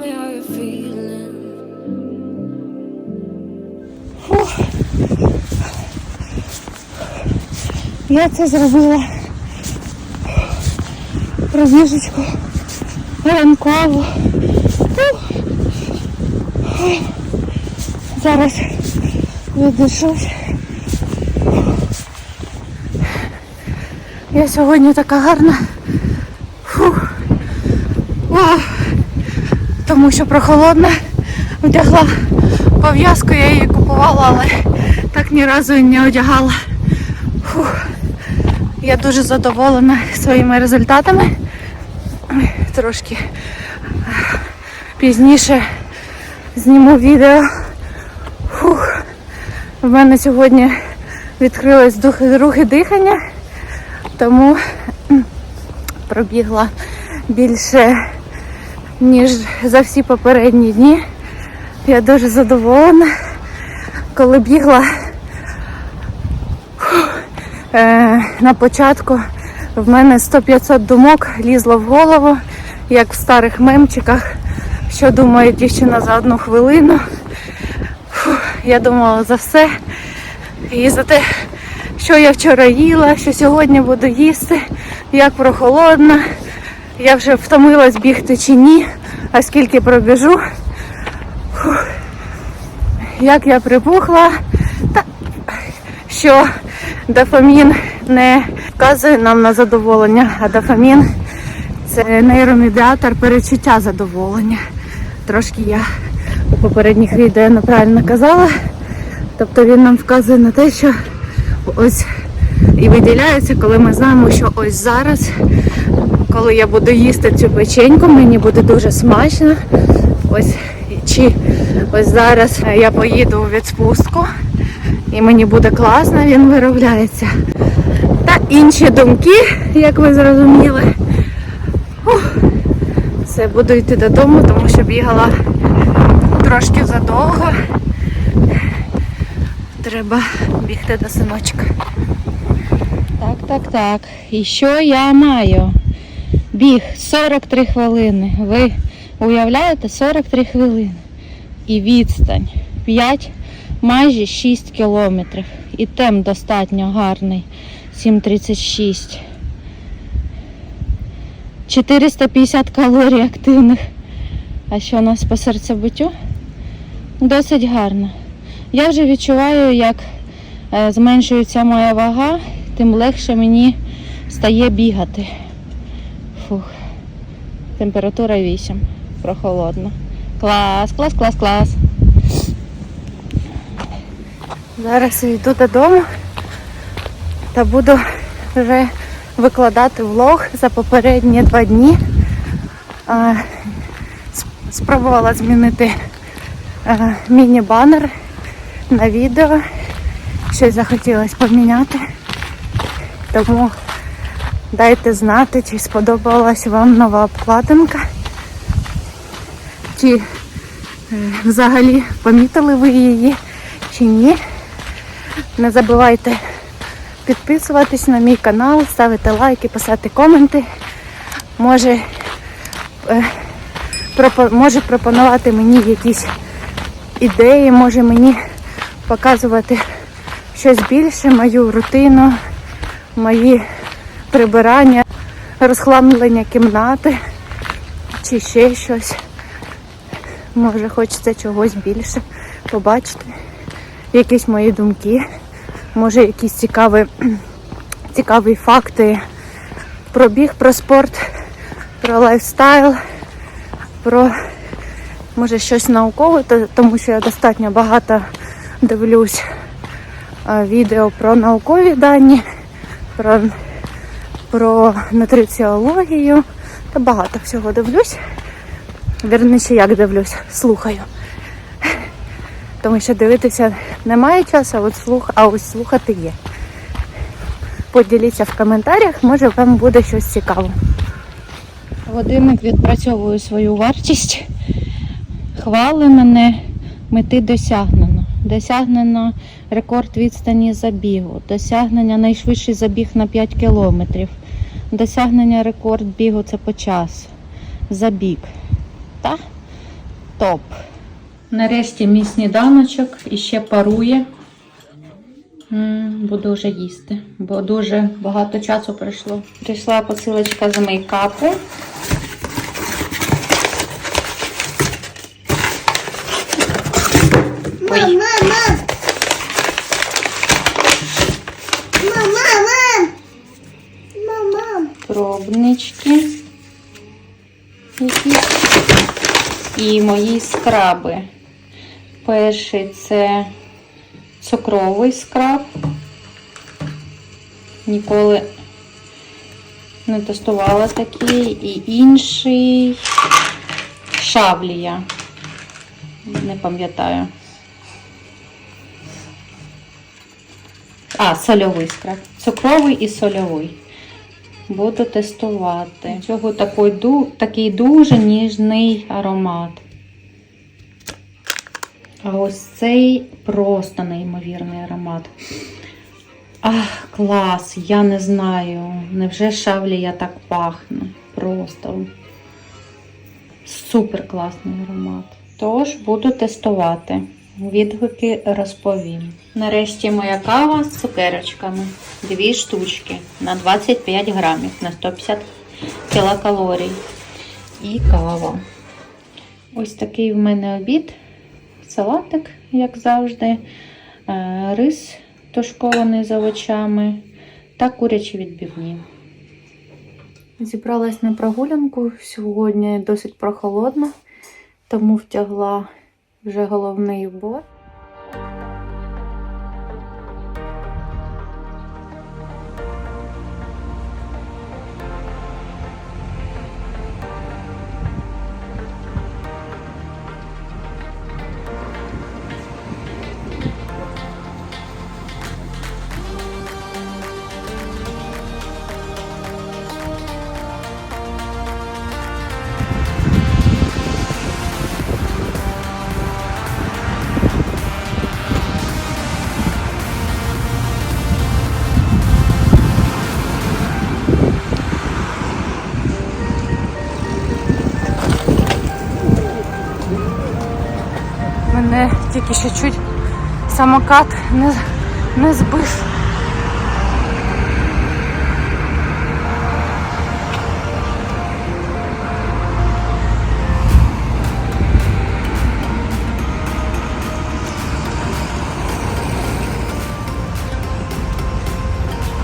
me how you're feeling. Я це зробила пробіжечку ранкову. Зараз віддишусь. Я сьогодні така гарна. Фух. Вау. Тому що прохолодна. Вдягла пов'язку, я її купувала, але так ні разу не одягала. Фух. Я дуже задоволена своїми результатами. Трошки пізніше зніму відео. Фух. В мене сьогодні відкрилось друге дихання, тому пробігла більше, ніж за всі попередні дні. Я дуже задоволена. Коли бігла е, на початку в мене 100-500 думок лізло в голову, як в старих мемчиках, що думає дівчина за одну хвилину. Фух, я думала за все. І за те, що я вчора їла, що сьогодні буду їсти, як прохолодно. Я вже втомилась бігти чи ні, а скільки пробіжу. Фух. Як я припухла, та що дофамін не вказує нам на задоволення, а дофамін це нейромедіатор перечуття задоволення. Трошки я у попередніх відео неправильно казала. Тобто він нам вказує на те, що ось і виділяється, коли ми знаємо, що ось зараз, коли я буду їсти цю печеньку, мені буде дуже смачно. Ось чи ось зараз я поїду у відпустку і мені буде класно, він виробляється. Та інші думки, як ви зрозуміли. Все, буду йти додому, тому що бігала трошки задовго. Треба бігти до синочка. Так, так, так. І що я маю? Біг 43 хвилини. Ви уявляєте 43 хвилини. І відстань 5, майже 6 кілометрів. І темп достатньо гарний. 7,36. 450 калорій активних. А що у нас по серцебиттю? Досить гарно. Я вже відчуваю, як е, зменшується моя вага, тим легше мені стає бігати. Фух. Температура 8. Прохолодно. Клас, клас, клас, клас. Зараз йду додому та буду вже викладати влог за попередні два дні. Спробувала змінити міні-банер на відео. Щось захотілося поміняти. Тому дайте знати, чи сподобалась вам нова обкладинка. Чи е, взагалі помітили ви її, чи ні. Не забувайте підписуватись на мій канал, ставити лайки, писати коменти. Може, е, може пропонувати мені якісь ідеї, може мені показувати щось більше, мою рутину, мої прибирання, розхламлення кімнати чи ще щось. Може хочеться чогось більше побачити, якісь мої думки, може якісь цікаві, цікаві факти про біг, про спорт, про лайфстайл, про може щось наукове, тому що я достатньо багато дивлюсь відео про наукові дані, про, про нутриціологію та багато всього дивлюсь. Вірніше, як дивлюсь, слухаю. Тому що дивитися немає часу, а от слух, а ось слухати є. Поділіться в коментарях, може вам буде щось цікаве. Годинник відпрацьовує свою вартість. Хвали мене, мети досягнено. Досягнено рекорд відстані забігу, досягнення найшвидший забіг на 5 кілометрів, досягнення рекорд бігу це по часу. Забіг. Та? топ. Нарешті мій сніданочок іще парує. Буду вже їсти, бо дуже багато часу пройшло. Прийшла посилочка з мейкапу. Мама, мам. Мама, мам. Мама. Пробнички якісь і мої скраби. Перший це цукровий скраб. Ніколи не тестувала такий. І інший шавлія. Не пам'ятаю. А, сольовий скраб. Цукровий і сольовий. Буду тестувати. Цього такий, такий дуже ніжний аромат. А ось цей просто неймовірний аромат. Ах, клас! Я не знаю. Невже шавлія так пахне? Просто супер класний аромат. Тож буду тестувати. Відгуки розповім. Нарешті моя кава з цукерочками. Дві штучки на 25 грамів на 150 кілокалорій. І кава. Ось такий в мене обід. Салатик, як завжди. е, Рис тушкований з овочами та курячі відбивні. Зібралась на прогулянку. Сьогодні досить прохолодно, тому втягла вже головний убор. ще чуть самокат не, не збив.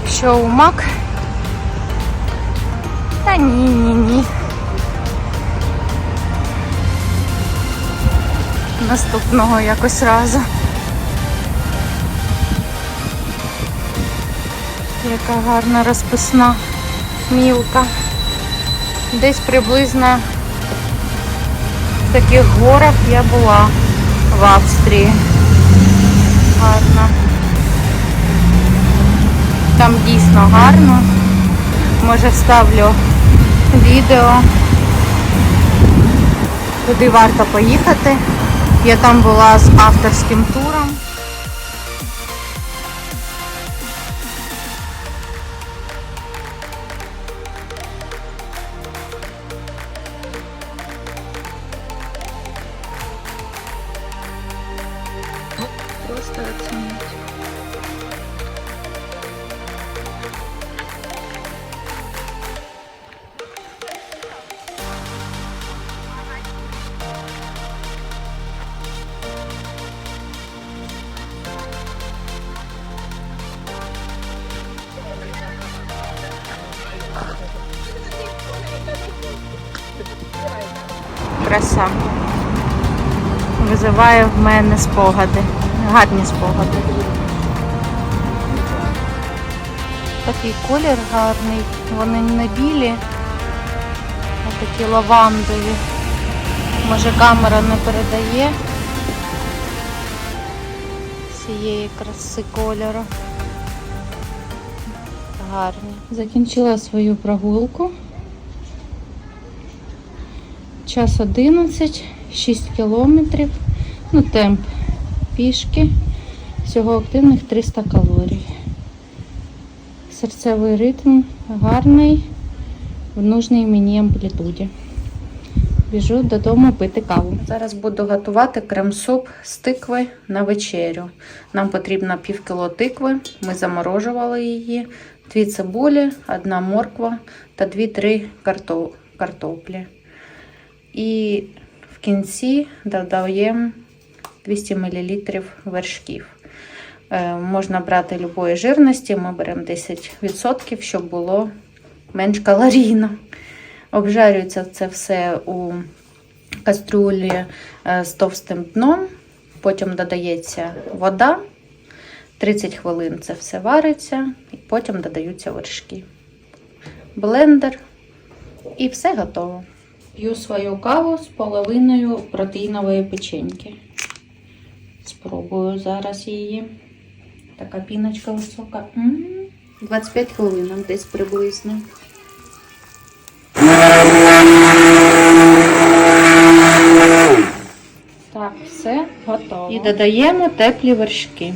Що у мак? Та ні, ні, ні. Наступного якось разу. Яка гарна розписна мілка. Десь приблизно в таких горах я була в Австрії. Гарно. Там дійсно гарно. Може вставлю відео. Туди варто поїхати. Я там була з авторським туром. Визиває в мене спогади. Гарні спогади. Такий колір гарний. Вони не білі, а такі лавандові. Може камера не передає цієї краси кольору. Гарні. Закінчила свою прогулку. Час 11, 6 кілометрів. Ну, темп пішки. Всього активних 300 калорій. Серцевий ритм гарний в нужній мені амплітуді. біжу додому пити каву. Зараз буду готувати крем-суп з тикви на вечерю. Нам потрібно пів кіло тикви. Ми заморожували її, дві цибулі, одна морква та дві-три карто- картоплі. І в кінці додаємо 200 мл вершків. Е, можна брати любої жирності, ми беремо 10%, щоб було менш калорійно. Обжарюється це все у кастрюлі е, з товстим дном, потім додається вода. 30 хвилин це все вариться, і потім додаються вершки. Блендер і все готово. П'ю свою каву з половиною протеїнової печеньки. Спробую зараз її. Така піночка висока. М, 25 хвилин десь приблизно. Так, все готово. І додаємо теплі вершки.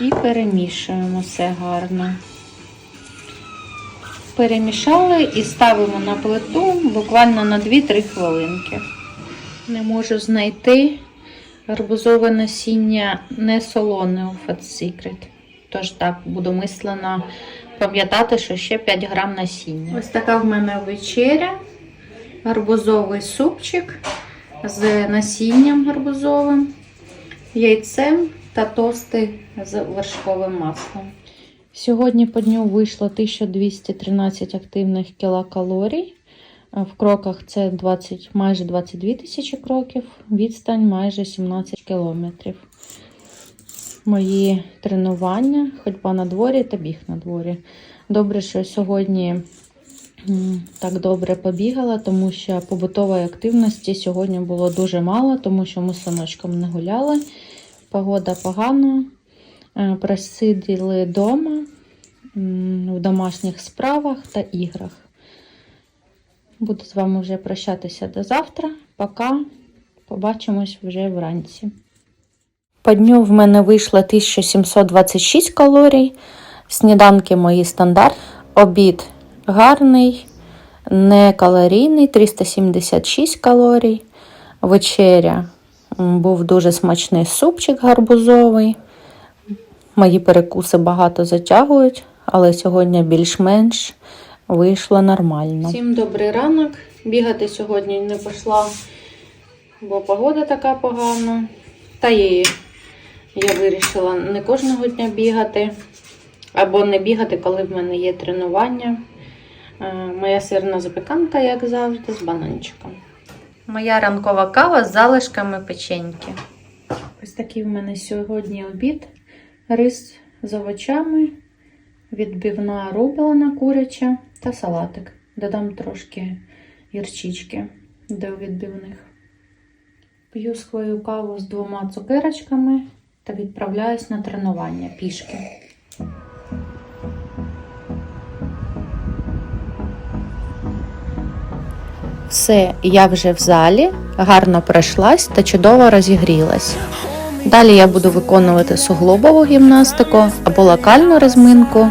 І перемішуємо все гарно. Перемішали і ставимо на плиту буквально на 2-3 хвилинки. Не можу знайти гарбузове насіння не солоне у Fat Secret. Тож так, буду мислено пам'ятати, що ще 5 грам насіння. Ось така в мене вечеря. Гарбузовий супчик з насінням гарбузовим, яйцем та тости з вершковим маслом. Сьогодні по дню вийшло 1213 активних кілокалорій. В кроках це 20, майже 22 тисячі кроків, відстань майже 17 кілометрів. Мої тренування, ходьба на дворі та біг на дворі. Добре, що сьогодні так добре побігала, тому що побутової активності сьогодні було дуже мало, тому що ми з синочком не гуляли. Погода погана. Е, Просиділи вдома в домашніх справах та іграх. Буду з вами вже прощатися до завтра. Пока. Побачимось вже вранці. По дню в мене вийшло 1726 калорій. Сніданки мої стандарт. Обід гарний, не калорійний 376 калорій. Вечеря був дуже смачний супчик гарбузовий. Мої перекуси багато затягують, але сьогодні більш-менш вийшло нормально. Всім добрий ранок. Бігати сьогодні не пішла, бо погода така погана. Та і я вирішила не кожного дня бігати, або не бігати, коли в мене є тренування. Е, Моя сирна запіканка, як завжди, з бананчиком. Моя ранкова кава з залишками печеньки. Ось такий в мене сьогодні обід. Рис з овочами, відбивна рублена куряча та салатик. Додам трошки гірчички до відбивних. П'ю свою каву з двома цукерочками та відправляюсь на тренування пішки. Все, я вже в залі, гарно пройшлась та чудово розігрілась. Далі я буду виконувати суглобову гімнастику або локальну розминку.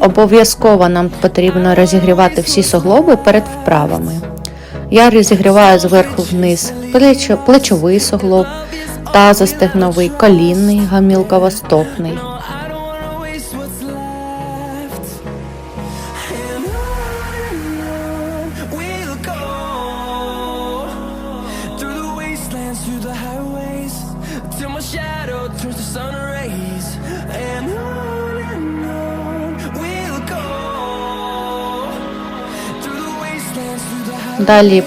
Обов'язково нам потрібно розігрівати всі суглоби перед вправами. Я розігріваю зверху вниз плечо, плечовий суглоб, тазостегновий, колінний, гамілково-стопний. Далі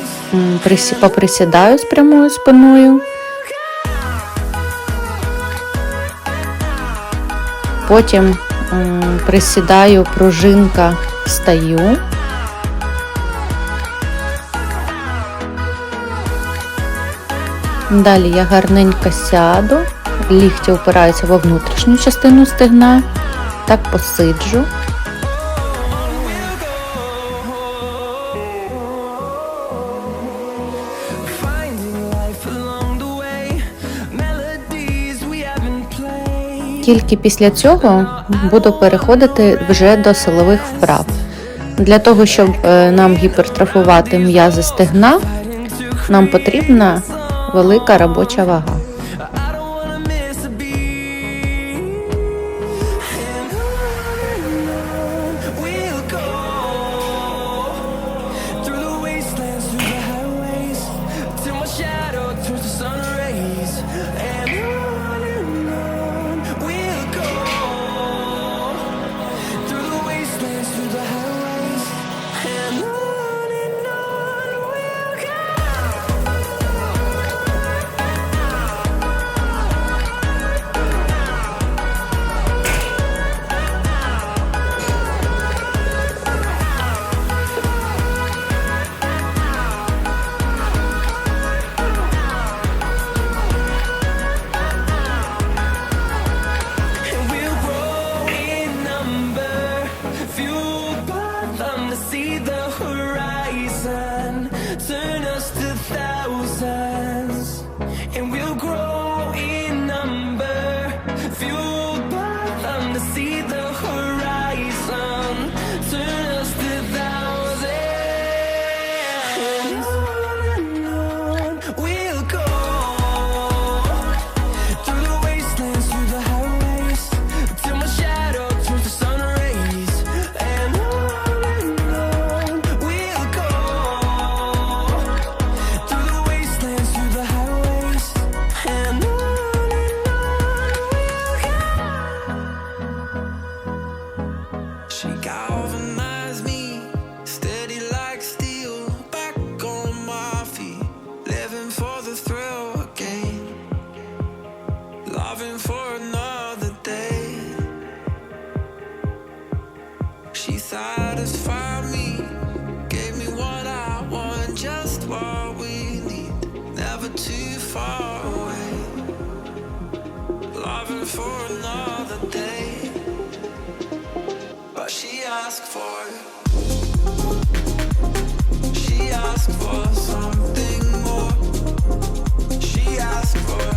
присі- поприсідаю з прямою спиною. Потім присідаю, пружинка, стаю. Далі я гарненько сяду, лікті опираються во внутрішню частину стегна, так посиджу. Тільки після цього буду переходити вже до силових вправ. Для того, щоб е, нам гіпертрофувати м'язи стегна, нам потрібна велика робоча вага. see the horizon. Turn asked for something more. She asked for.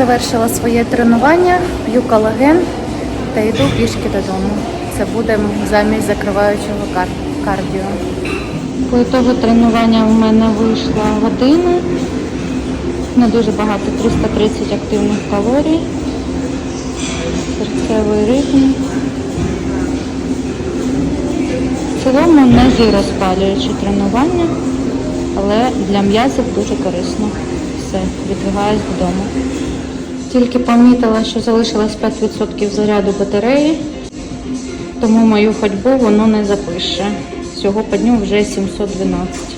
Завершила своє тренування, п'ю колаген та йду пішки додому. Це буде замість закриваючого кардіо. По ітогу тренування в мене вийшла година. Не дуже багато, 330 активних калорій. Серцевий ритм. В цілому не жироспалююче тренування, але для м'язів дуже корисно. Все, відбігаюсь додому. Тільки помітила, що залишилось 5% заряду батареї, тому мою ходьбу воно не запише. Всього по дню вже 712.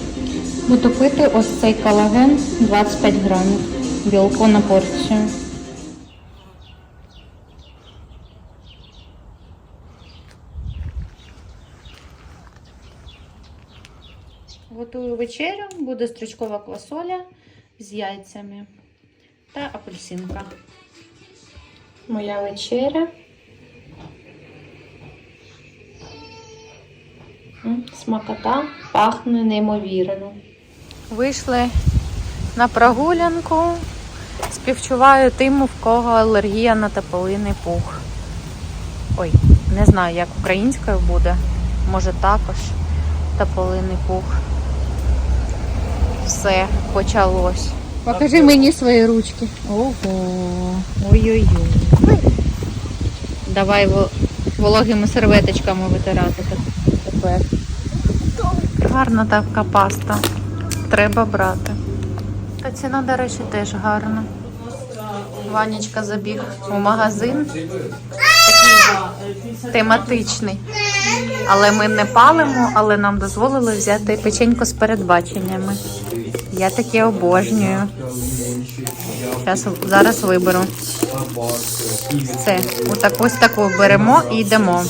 Буду пити ось цей колаген 25 грамів. Білко на порцію. Готую вечерю, буде стручкова квасоля з яйцями та апельсинка. Моя вечеря. Смакота пахне неймовірно. Вийшли на прогулянку. Співчуваю тим, в кого алергія на тополиний пух. Ой, не знаю, як українською буде. Може також тополиний пух. Все, почалось. Покажи мені свої ручки. Ого. Ой-ой-ой. Давай вологими серветочками витирати тепер. Гарна така паста. Треба брати. Та ціна, до речі, теж гарна. Ванечка забіг у магазин. Тематичний. Але ми не палимо, але нам дозволили взяти печеньку з передбаченнями. Я таке обожнюю. Зараз, зараз виберу. Все, отак ось таку беремо і йдемо.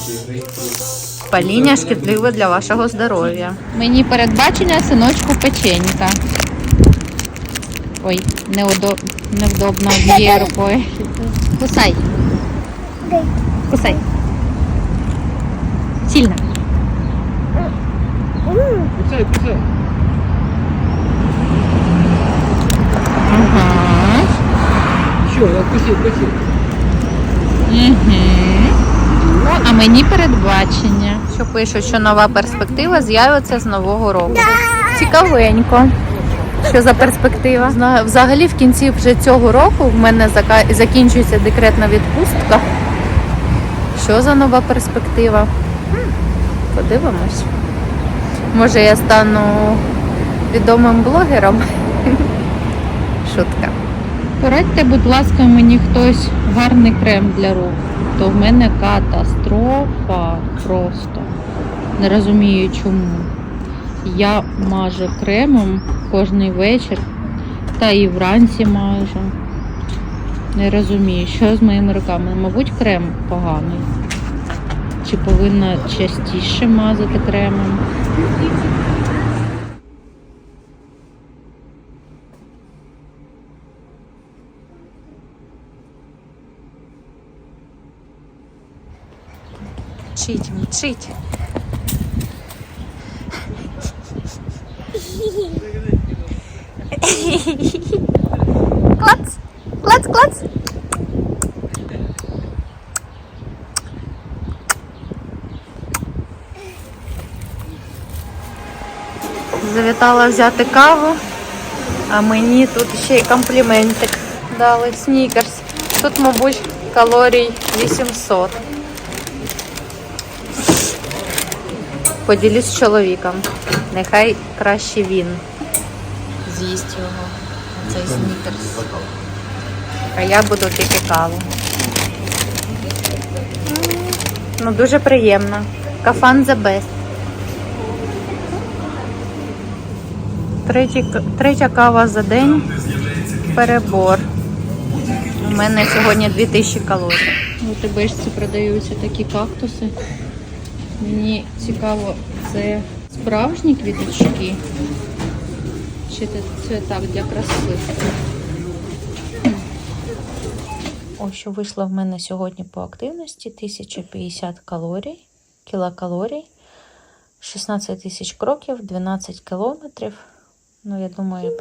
Паління шкідливе для вашого здоров'я. Мені передбачення синочку печенька. Ой, неудо... невдобно однією рукою. Кусай. Кусай. Сильно. Кусай, кусай. Ага. Еще, откуси, откуси. Угу. О, а мені передбачення. Що пишуть, що нова перспектива з'явиться з нового року. Цікавенько. Що за перспектива? Взагалі в кінці вже цього року в мене закінчується декретна відпустка. Що за нова перспектива? Подивимось. Може я стану відомим блогером? Шутка. Порадьте, будь ласка, мені хтось гарний крем для рук. То в мене катастрофа просто. Не розумію чому. Я мажу кремом кожний вечір та і вранці мажу. Не розумію, що з моїми руками. Мабуть, крем поганий. Чи повинна частіше мазати кремом? Мчить, мчить. Клац, клац, клац. Завітала взяти каву, а мені тут ще й компліментик дали. Снікерс. Тут, мабуть, калорій 800. Поділюсь з чоловіком. Нехай краще він з'їсть його. Цей снікерс. А я буду тільки каву. Ну, дуже приємно. Кафан the best. Третій, третя кава за день. Перебор. У мене сьогодні 2000 калорій. У ТБшці продаються такі кактуси. Мені цікаво, це справжні квіточки? Чи це, так для краси? Ось що вийшло в мене сьогодні по активності: 1050 калорій, кілокалорій, 16 тисяч кроків, 12 кілометрів. Ну, я думаю,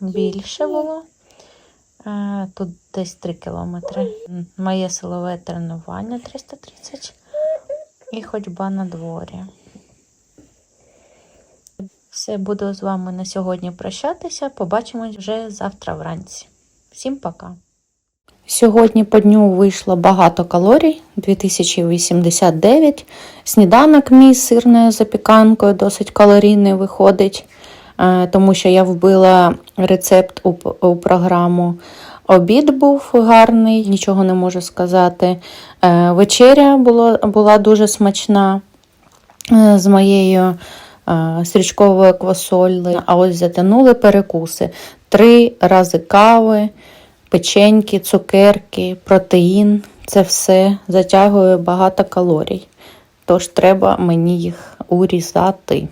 більше було. Е, Тут десь 3 кілометри. Моє силове тренування 330 і ходьба на дворі. Все, буду з вами на сьогодні прощатися. Побачимось вже завтра вранці. Всім пока! Сьогодні по дню вийшло багато калорій 2089. Сніданок мій з сирною запіканкою досить калорійний виходить, е, тому що я вбила рецепт у програму. Обід був гарний, нічого не можу сказати. Е, Вечеря було, була дуже смачна е, з моєю е, стрічковою квасолею. А ось затягнули перекуси. Три рази кави, печеньки, цукерки, протеїн. Це все затягує багато калорій. Тож треба мені їх урізати.